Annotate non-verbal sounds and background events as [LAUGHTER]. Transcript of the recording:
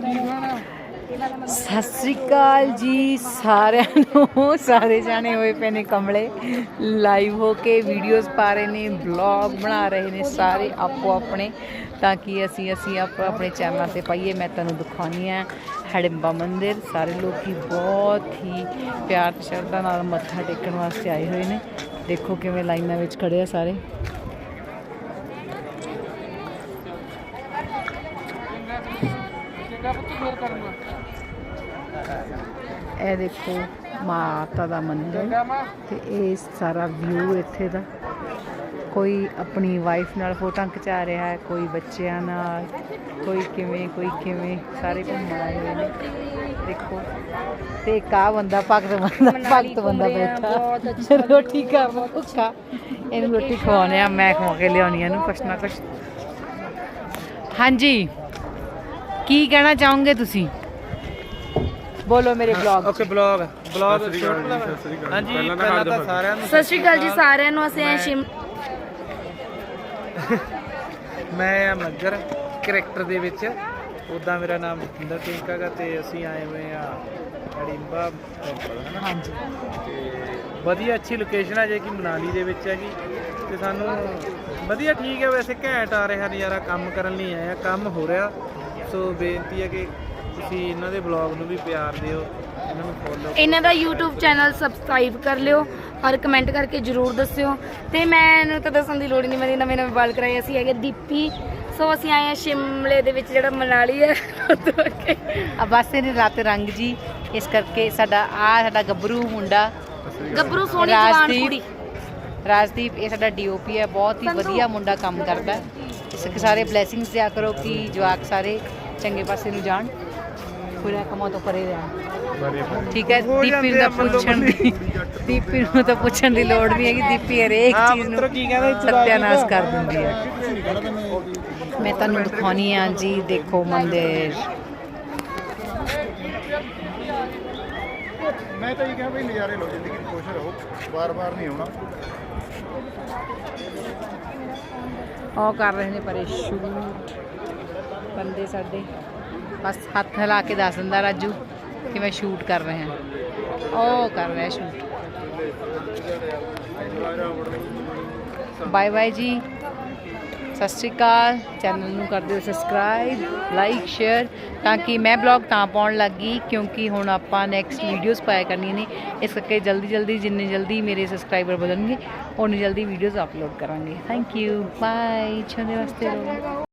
ਸਤਿ ਸ੍ਰੀ ਅਕਾਲ ਜੀ ਸਾਰਿਆਂ ਨੂੰ। ਸਾਰੇ ਜਾਣੇ ਹੋਏ ਪਏ ਨੇ ਕਮਲੇ। ਲਾਈਵ ਹੋ ਕੇ ਵੀਡੀਓਜ਼ ਪਾ ਰਹੇ ਨੇ ਵਲੌਗ ਬਣਾ ਰਹੇ ਨੇ ਸਾਰੇ ਆਪੋ ਆਪਣੇ। ਤਾਂ ਕਿ ਅਸੀਂ ਅਸੀਂ ਆਪ ਆਪਣੇ ਚੈਨਲਾਂ ਤੇ ਪਾਈਏ। ਮੈਂ ਤੁਹਾਨੂੰ ਦਿਖਾਉਣੀ ਆ ਹੜੰਬਾ ਮੰਦਿਰ। ਸਾਰੇ ਲੋਕੀ ਬਹੁਤ ਹੀ ਪਿਆਰ ਸ਼ਰਧਾ ਨਾਲ ਮੱਥਾ ਟੇਕਣ ਵਾਸਤੇ ਆਏ ਹੋਏ ਨੇ। ਦੇਖੋ ਕਿਵੇਂ ਲਾਈਨਾਂ ਵਿੱਚ ਖੜੇ ਆ ਸਾਰੇ। ਇਹ ਦੇਖੋ ਮਾਤਾ ਦਾ ਮੰਦਿਰ ਤੇ ਇਹ ਸਾਰਾ ਵਿਊ ਇੱਥੇ ਦਾ। ਕੋਈ ਆਪਣੀ ਵਾਈਫ ਨਾਲ ਫੋਟੋਆਂ ਖਿਚਾ ਰਿਹਾ ਹੈ ਕੋਈ ਬੱਚਿਆਂ ਨਾਲ ਕੋਈ ਕਿਵੇਂ ਕੋਈ ਕਿਵੇਂ ਸਾਰੇ ਘੁੰਮਣ ਆਏ ਹੋਏ ਨੇ। ਦੇਖੋ ਤੇ ਇੱਕ ਆਹ ਬੰਦਾ ਭਗਤ ਬੰਦਾ ਭਗਤ ਬੰਦਾ ਬੈਠਾ। ਰੋਟੀ ਖਾਵਾ ਭੁੱਖਾ ਇਹਨੂੰ ਰੋਟੀ ਖਵਾਉਣੇ ਆ ਮੈਂ ਖਵਾ ਕੇ ਲਿਆਉਣੀ ਆ ਇਹਨੂੰ ਕੁਛ ਨਾ ਕੁਛ। ਹਾਂਜੀ। ਕੀ ਕਹਿਣਾ ਚਾਹੋਗੇ ਤੁਸੀਂ? ਬੋਲੋ ਮੇਰੇ ਬਲੌਗ ਓਕੇ ਬਲੌਗ ਬਲੌਗ ਹਾਂਜੀ ਪਹਿਲਾਂ ਤਾਂ ਸਾਰਿਆਂ ਨੂੰ ਸਤਿ ਸ਼੍ਰੀ ਅਕਾਲ ਜੀ ਸਾਰਿਆਂ ਨੂੰ ਅਸੀਂ ਸ਼ਿਮ [LAUGHS] ਮੈਂ ਆ ਮੱਗਰ ਕਰੈਕਟਰ ਦੇ ਵਿੱਚ। ਉਦਾਂ ਮੇਰਾ ਨਾਮ ਜਿੰਦਰ ਟਿੰਕਾ ਗਾ ਤੇ ਅਸੀਂ ਆਏ ਹੋਏ ਆ ਅੜਿੰਬਾ ਟੈਂਪਲ ਹਨਾ ਹਾਂਜੀ। ਤੇ ਵਧੀਆ ਅੱਛੀ ਲੋਕੇਸ਼ਨ ਆ ਜੇ ਕਿ ਮਨਾਲੀ ਦੇ ਵਿੱਚ ਹੈਗੀ ਤੇ ਸਾਨੂੰ ਵਧੀਆ ਠੀਕ ਹੈ ਵੈਸੇ ਘੈਂਟ ਆ ਰਿਹਾ ਨਜ਼ਾਰਾ ਕੰਮ ਕਰਨ ਲਈ ਆਏ ਆ ਕੰਮ ਹੋ ਰਿਹਾ। ਸੋ ਬੇਨਤੀ ਹੈ ਕਿ ਤੁਸੀਂ ਇਹਨਾਂ ਦੇ ਬਲੌਗ ਨੂੰ ਵੀ ਪਿਆਰ ਦਿਓ ਇਹਨਾਂ ਨੂੰ ਫੋਲੋ ਇਹਨਾਂ ਦਾ YouTube ਚੈਨਲ ਸਬਸਕ੍ਰਾਈਬ ਕਰ ਲਿਓ ਔਰ ਕਮੈਂਟ ਕਰਕੇ ਜਰੂਰ ਦੱਸਿਓ ਤੇ ਮੈਨੂੰ ਤਾਂ ਦੱਸਣ ਦੀ ਲੋੜ ਹੀ ਨਹੀਂ ਮੇਰੇ ਨਵੇਂ ਨਵੇਂ ਵਾਲ ਕਰਾਏ ਅਸੀਂ ਹੈਗੇ ਦੀਪੀ ਸੋ ਅਸੀਂ ਆਏ ਆ ਸ਼ਿਮਲੇ ਦੇ ਵਿੱਚ ਜਿਹੜਾ ਮਨਾਲੀ ਹੈ। ਆ ਬਸ ਇਹਨੇ ਰਾਤ ਰੰਗ ਜੀ ਇਸ ਕਰਕੇ ਸਾਡਾ ਆ ਸਾਡਾ ਗੱਭਰੂ ਮੁੰਡਾ ਗੱਭਰੂ ਸੋਹਣੀ ਜਵਾਨ ਰਾਜਦੀਪ। ਕੁੜੀ ਰਾਜਦੀਪ ਇਹ ਸਾਡਾ ਡੀਓਪੀ ਹੈ ਬਹੁਤ ਹੀ ਵਧੀਆ ਮੁੰਡਾ ਕੰਮ ਕਰਦਾ ਹੈ। ਇਸ ਸਾਰੇ ਬਲੇਸਿੰਗਸ ਦਿਆ ਕਰੋ ਕਿ ਜਵਾਕ ਸਾਰੇ ਚੰਗੇ ਪਾਸੇ ਨੂੰ ਜਾਣ ਪੂਰਾ ਕਮਾ ਤੋਂ ਪਰੇ ਰਹਿਣ। ਠੀਕ ਹੈ ਦੀਪੀ ਨੂੰ ਤਾਂ ਪੁੱਛਣ ਦੀ ਦੀਪੀ ਨੂੰ ਤਾਂ ਪੁੱਛਣ ਦੀ ਲੋੜ ਨਹੀਂ ਹੈਗੀ। ਦੀਪੀ ਹਰੇਕ ਚੀਜ਼ ਨੂੰ ਸਤਿਆਨਾਸ਼? ਕਰ ਦਿੰਦੀ ਹੈ। ਮੈਂ ਤੁਹਾਨੂੰ ਦਿਖਾਉਣੀ ਆ ਜੀ ਦੇਖੋ ਮੰਦਿਰ। ਮੈਂ ਤਾਂ ਇਹ ਕਿਹਾ ਵੀ ਨਜ਼ਾਰੇ ਲਓ ਜ਼ਿੰਦਗੀ 'ਚ ਖੁਸ਼ ਰਹੋ ਵਾਰ-ਵਾਰ ਨਹੀਂ ਆਉਣਾ। ਉਹ ਕਰ ਰਹੇ ਨੇ ਪਰੇ ਸ਼ੂਟ ਬੰਦੇ ਸਾਡੇ। ਬਸ ਹੱਥ ਹਿਲਾ ਕੇ ਦੱਸ ਦਿੰਦਾ ਰਾਜੂ ਕਿ ਮੈਂ ਸ਼ੂਟ ਕਰ ਰਿਹਾ। ਉਹ ਕਰ ਰਿਹਾ ਸ਼ੂਟ ਬਾਏ ਬਾਏ ਜੀ। ਸਤਿ ਸ਼੍ਰੀ ਅਕਾਲ। ਚੈਨਲ ਨੂੰ ਕਰ ਦਿਓ ਸਬਸਕ੍ਰਾਈਬ ਲਾਈਕ ਸ਼ੇਅਰ ਤਾਂ ਕਿ ਮੈਂ ਬਲੌਗ ਤਾਂ ਪਾਉਣ ਲੱਗੀ ਕਿਉਂਕਿ ਹੁਣ ਆਪਾਂ ਨੈਕਸਟ ਵੀਡੀਓਜ਼ ਪਾਇਆ ਕਰਨੀਆਂ ਨੇ। ਇਸ ਕਰਕੇ ਜਲਦੀ ਜਲਦੀ, ਜਿੰਨੇ ਜਲਦੀ ਮੇਰੇ ਸਬਸਕ੍ਰਾਈਬਰ ਵਧਣਗੇ ਉਨੀ ਜਲਦੀ ਵੀਡੀਓਜ਼ ਅਪਲੋਡ ਕਰਾਂਗੇ। ਥੈਂਕ ਯੂ ਬਾਏ ਛੋਦੇ ਵਾਸਤੇ